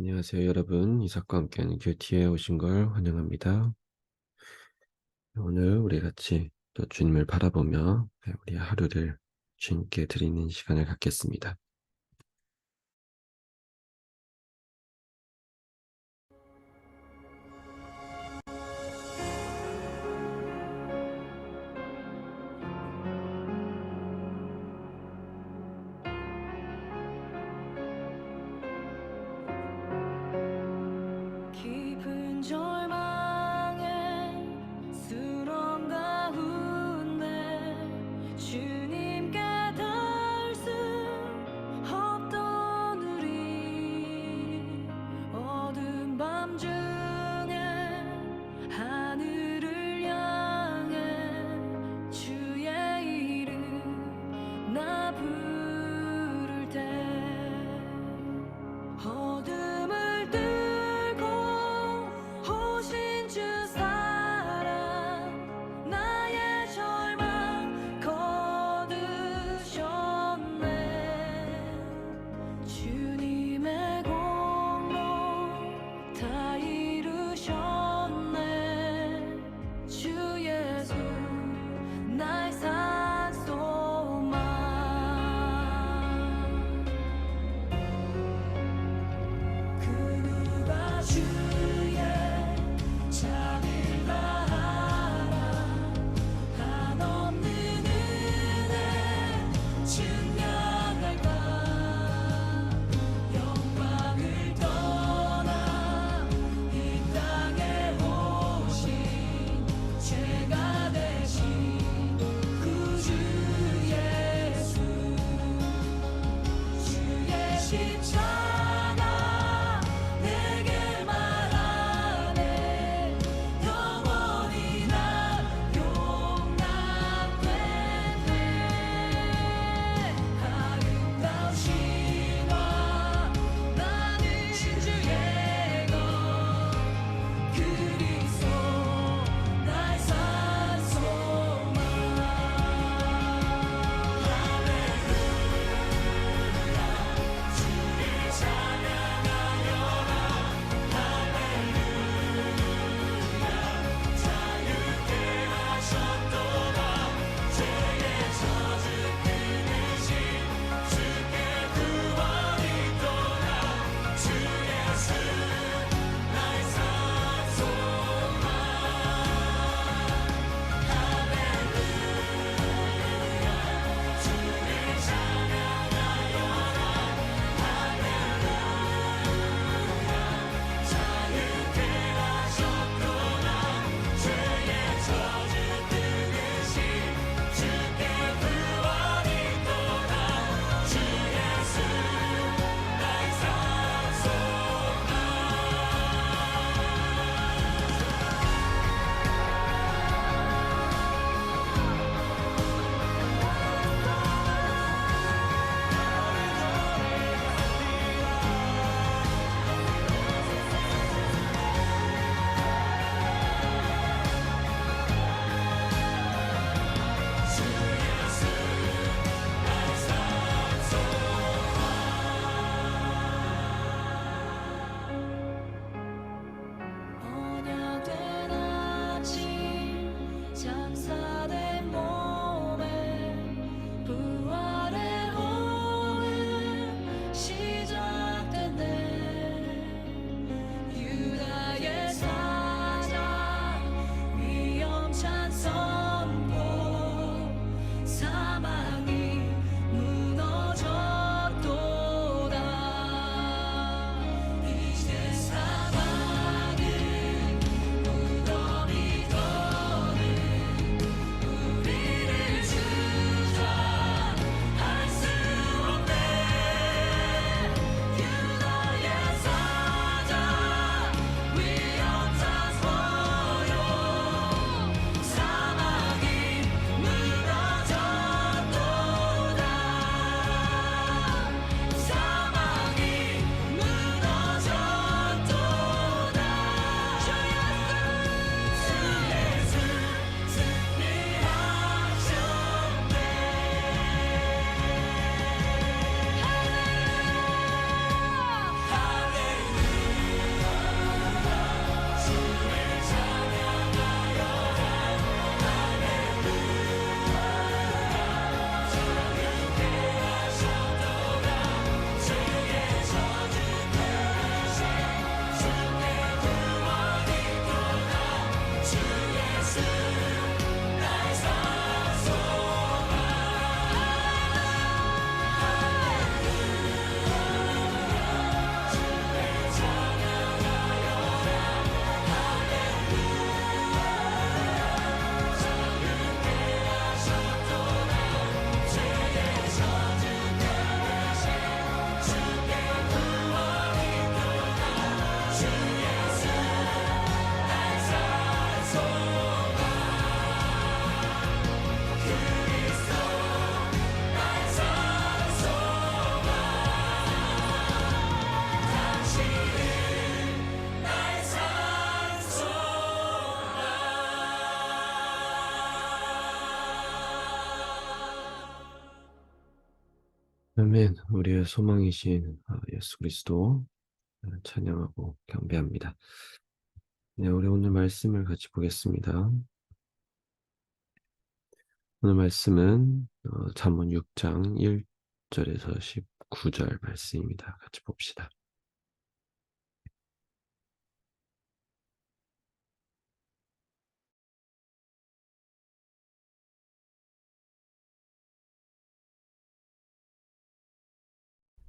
안녕하세요 여러분. 이삭과 함께하는 큐티에 오신 걸 환영합니다. 오늘 우리 같이 또 주님을 바라보며 네, 우리 하루를 주님께 드리는 시간을 갖겠습니다. you. 우리의 소망이신 아, 예수 그리스도 찬양하고 경배합니다. 네, 우리 오늘 말씀을 같이 보겠습니다. 오늘 말씀은 어, 잠언 6장 1절에서 19절 말씀입니다. 같이 봅시다.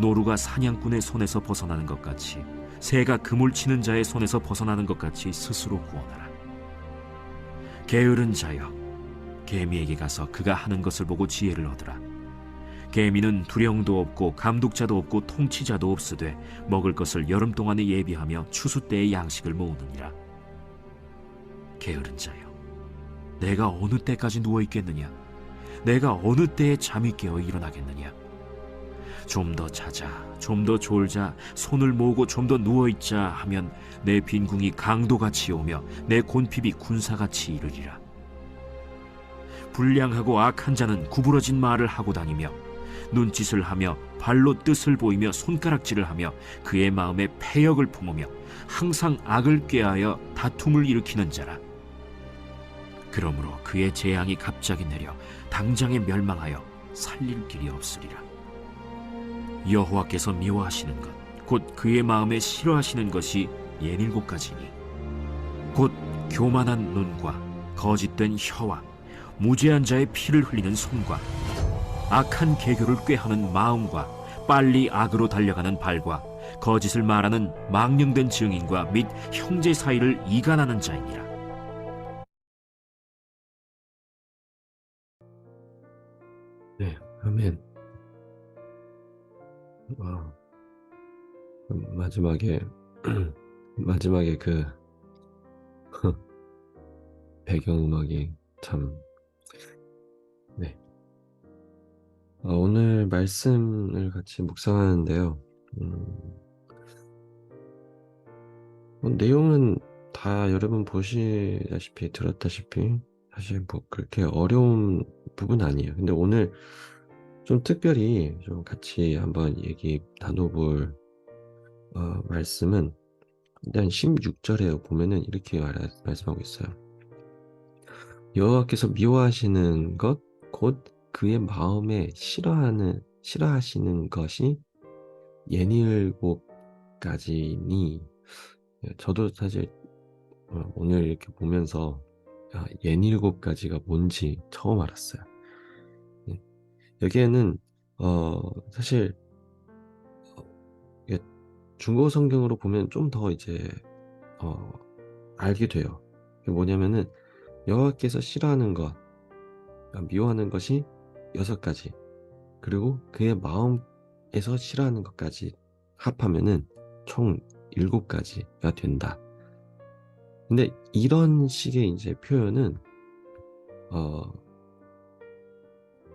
노루가 사냥꾼의 손에서 벗어나는 것 같이 새가 그물 치는 자의 손에서 벗어나는 것 같이 스스로 구원하라. 게으른 자여, 개미에게 가서 그가 하는 것을 보고 지혜를 얻으라. 개미는 두령도 없고 감독자도 없고 통치자도 없으되 먹을 것을 여름 동안에 예비하며 추수 때의 양식을 모으느니라. 게으른 자여, 내가 어느 때까지 누워 있겠느냐? 내가 어느 때에 잠이 깨어 일어나겠느냐? 좀 더 자자, 좀 더 졸자, 손을 모으고 좀 더 누워 있자 하면 내 빈궁이 강도같이 오며 내 곤핍이 군사같이 이르리라. 불량하고 악한 자는 구부러진 말을 하고 다니며 눈짓을 하며 발로 뜻을 보이며 손가락질을 하며 그의 마음에 패역을 품으며 항상 악을 꾀하여 다툼을 일으키는 자라. 그러므로 그의 재앙이 갑자기 내려 당장에 멸망하여 살릴 길이 없으리라. 여호와께서 미워하시는 것, 곧 그의 마음에 싫어하시는 것이 예닐곱 가지니, 곧 교만한 눈과 거짓된 혀와 무죄한 자의 피를 흘리는 손과 악한 계교를 꾀하는 마음과 빨리 악으로 달려가는 발과 거짓을 말하는 망령된 증인과 및 형제 사이를 이간하는 자이니라. 네, 아멘. 와, 마지막에 마지막에 그 배경음악이 참 네. 아, 오늘 말씀을 같이 묵상하는데요. 음, 뭐 내용은 다 여러분 보시다시피 들었다시피 사실 뭐 그렇게 어려운 부분 아니에요. 근데 오늘 좀 특별히 좀 같이 한번 얘기 나눠볼 어, 말씀은 일단 16절에 보면은 이렇게 말, 말씀하고 있어요. 여호와께서 미워하시는 것 곧 그의 마음에 싫어하는 싫어하시는 것이 예닐곱 가지니 저도 사실 어, 오늘 이렇게 보면서 아, 예닐곱 가지가 뭔지 처음 알았어요. 네. 여기에는 어 사실 어, 중국어 성경으로 보면 좀 더 이제 어 알게 돼요. 뭐냐면은 여호와께서 싫어하는 것, 아, 미워하는 것이 여섯 가지, 그리고 그의 마음에서 싫어하는 것까지 합하면은 총 일곱 가지가 된다. 근데 이런 식의 이제 표현은 어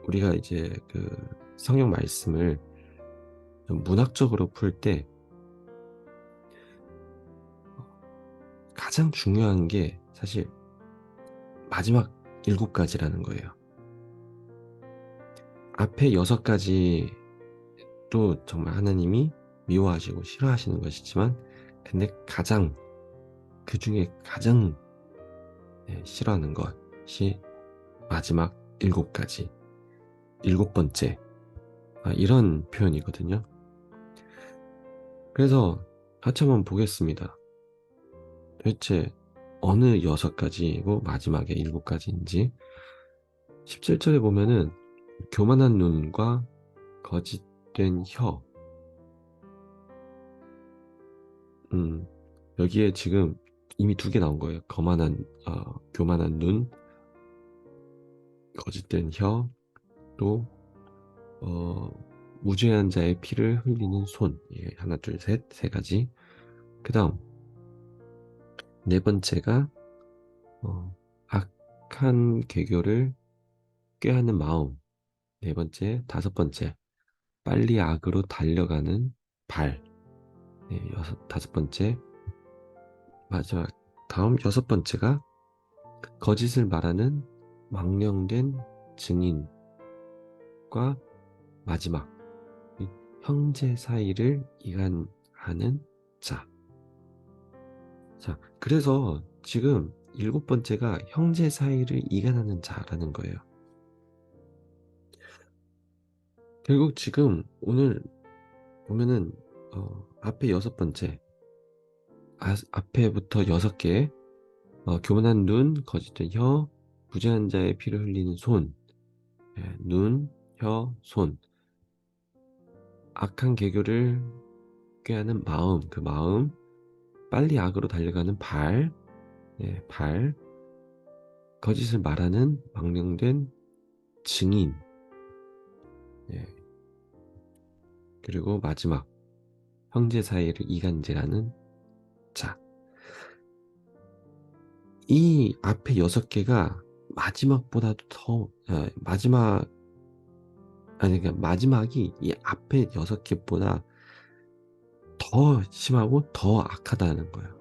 우리가 이제 그 성경 말씀을 좀 문학적으로 풀 때 가장 중요한 게 사실 마지막 일곱 가지라는 거예요. 앞에 여섯 가지도 정말 하나님이 미워하시고 싫어하시는 것이지만 근데 가장 그 중에 가장 네, 싫어하는 것이 마지막 일곱 가지, 일곱 번째 아, 이런 표현이거든요. 그래서 한번 보겠습니다. 도대체 어느 여섯 가지고 마지막에 일곱 가지인지 17절에 보면은 교만한 눈과 거짓된 혀 음, 여기에 지금 이미 두 개 나온 거예요. 거만한, 어, 교만한 눈, 거짓된 혀, 또, 어, 무죄한 자의 피를 흘리는 손. 예, 하나, 둘, 셋, 세 가지. 그 다음, 네 번째가, 어, 악한 개교를 꾀하는 마음. 네 번째, 다섯 번째, 빨리 악으로 달려가는 발. 네, 여섯, 다섯 번째, 마지막, 다음 여섯 번째가 거짓을 말하는 망령된 증인 과 마지막, 이 형제 사이를 이간하는 자. 자, 그래서 지금 일곱 번째가 형제 사이를 이간하는 자라는 거예요. 결국 지금 오늘 보면은 어, 앞에 여섯 번째, 아, 앞에부터 여섯 개, 어, 교만한 눈, 거짓된 혀, 부재한 자의 피를 흘리는 손, 예, 눈, 혀, 손, 악한 개교를 꾀하는 마음, 그 마음, 빨리 악으로 달려가는 발, 예, 발, 거짓을 말하는 망령된 증인, 예, 그리고 마지막, 형제 사이를 이간질하는 자. 이 앞에 여섯 개가 마지막보다도 더, 아, 마지막, 아니, 그러니까 마지막이 이 앞에 여섯 개보다 더 심하고 더 악하다는 거예요.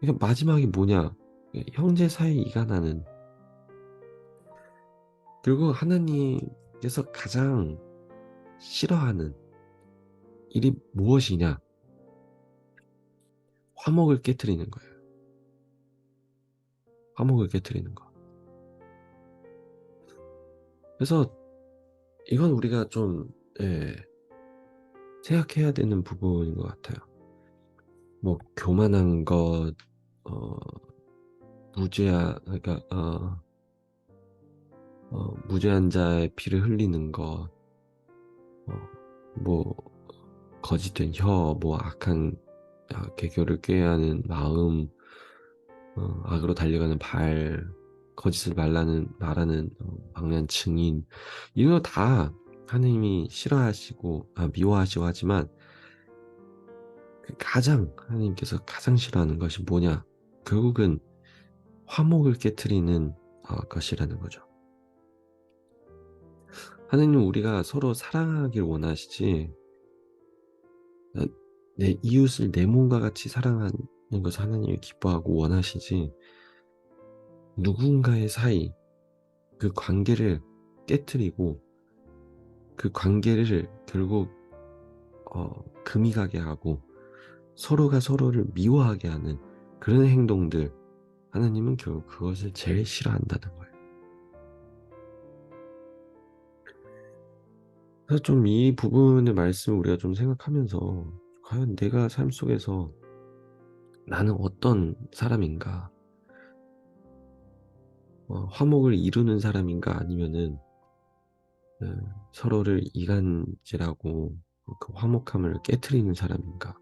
그러니까 마지막이 뭐냐? 형제 사이 이간하는. 그리고 하나님께서 가장 싫어하는 일이 무엇이냐? 화목을 깨뜨리는 거예요. 화목을 깨뜨리는 거. 그래서 이건 우리가 좀 예, 생각해야 되는 부분인 것 같아요. 뭐 교만한 것, 어, 무죄한 그러니까 어, 어, 무죄한 자의 피를 흘리는 것, 어, 뭐 거짓된 혀, 뭐 악한 아, 개교를 꾀하는 마음, 어, 악으로 달려가는 발, 거짓을 말라는 말하는 어, 망한 증인 이런 거 다 하나님이 싫어하시고 아, 미워하시고 하지만 그 가장 하나님께서 가장 싫어하는 것이 뭐냐? 결국은 화목을 깨뜨리는 어, 것이라는 거죠. 하나님은 우리가 서로 사랑하길 원하시지 어, 내 이웃을 내 몸과 같이 사랑하는 것을 하나님이 기뻐하고 원하시지 누군가의 사이 그 관계를 깨뜨리고 그 관계를 결국 어, 금이 가게 하고 서로가 서로를 미워하게 하는 그런 행동들 하나님은 결국 그것을 제일 싫어한다는 거예요. 그래서 좀 이 부분의 말씀을 우리가 좀 생각하면서 과연 내가 삶 속에서 나는 어떤 사람인가? 어, 화목을 이루는 사람인가? 아니면은 어, 서로를 이간질하고 그 화목함을 깨뜨리는 사람인가?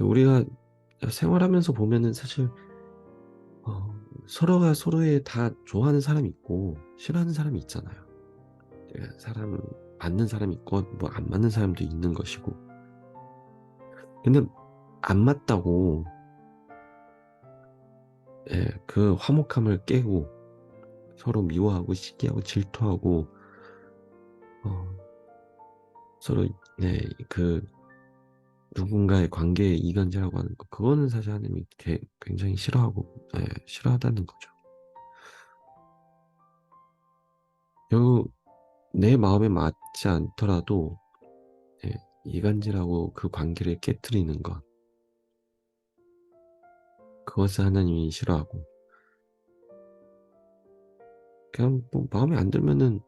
우리가 생활하면서 보면은 사실 어, 서로가 서로에 다 좋아하는 사람이 있고 싫어하는 사람이 있잖아요. 예, 사람 맞는 사람이 있고 뭐 안 맞는 사람도 있는 것이고. 근데 안 맞다고 예, 그 화목함을 깨고 서로 미워하고 시기하고 질투하고 어, 서로 네, 그 누군가의 관계에 이간질하고 하는 거 그거는 사실 하나님이 게- 굉장히 싫어하고 예, 싫어하다는 거죠. 결국 내 마음에 맞지 않더라도 예, 이간질하고 그 관계를 깨뜨리는 것 그것을 하나님이 싫어하고 그냥 뭐 마음에 안 들면은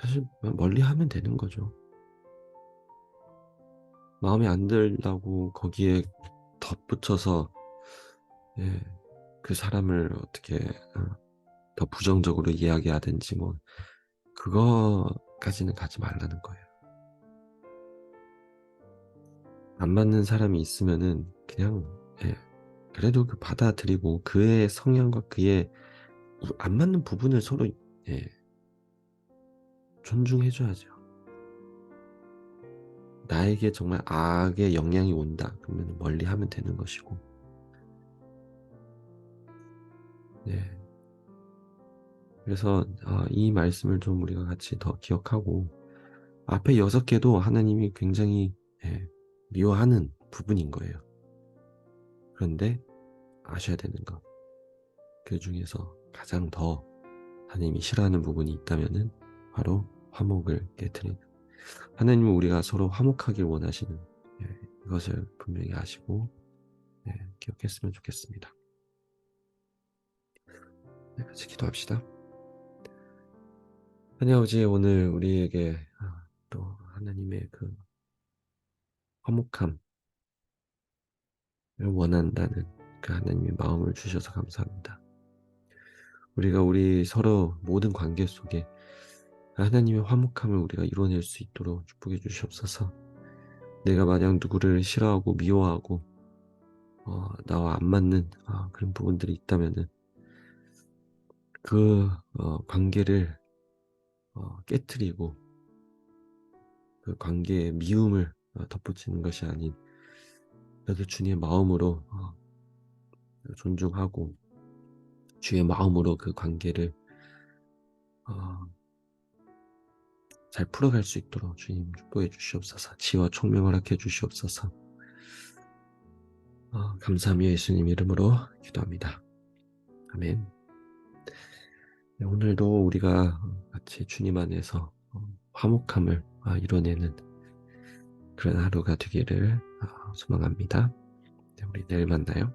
사실 멀리 하면 되는 거죠. 마음에 안 들다고 거기에 덧붙여서 예, 그 사람을 어떻게 어, 더 부정적으로 이야기하든지 뭐 그거까지는 가지 말라는 거예요. 안 맞는 사람이 있으면은 그냥 예, 그래도 그 받아들이고 그의 성향과 그의 안 맞는 부분을 서로 예, 존중해줘야죠. 나에게 정말 악의 영향이 온다. 그러면 멀리 하면 되는 것이고. 네. 그래서 아, 이 말씀을 좀 우리가 같이 더 기억하고 앞에 여섯 개도 하나님이 굉장히 예, 미워하는 부분인 거예요. 그런데 아셔야 되는 것. 그 중에서 가장 더 하나님이 싫어하는 부분이 있다면은 바로 화목을 깨뜨리는. 하나님은 우리가 서로 화목하길 원하시는 예, 이것을 분명히 아시고 예, 기억했으면 좋겠습니다. 네, 같이 기도합시다. 하나님 아버지 오늘 우리에게 아, 또 하나님의 그 화목함을 원한다는 그 하나님의 마음을 주셔서 감사합니다. 우리가 우리 서로 모든 관계 속에 하나님의 화목함을 우리가 이뤄낼 수 있도록 축복해 주시옵소서. 내가 만약 누구를 싫어하고 미워하고 어, 나와 안 맞는 어, 그런 부분들이 있다면은 그 어, 관계를 어, 깨뜨리고 그 관계에 미움을 어, 덧붙이는 것이 아닌 그래도 주님의 마음으로 어, 존중하고 주의 마음으로 그 관계를 어, 잘 풀어갈 수 있도록 주님 축복해 주시옵소서 지와 총명을 하게 주시옵소서. 어, 감사하며 예수님 이름으로 기도합니다. 아멘. 네, 오늘도 우리가 같이 주님 안에서 어, 화목함을 아, 이뤄내는 그런 하루가 되기를 아, 소망합니다. 네, 우리 내일 만나요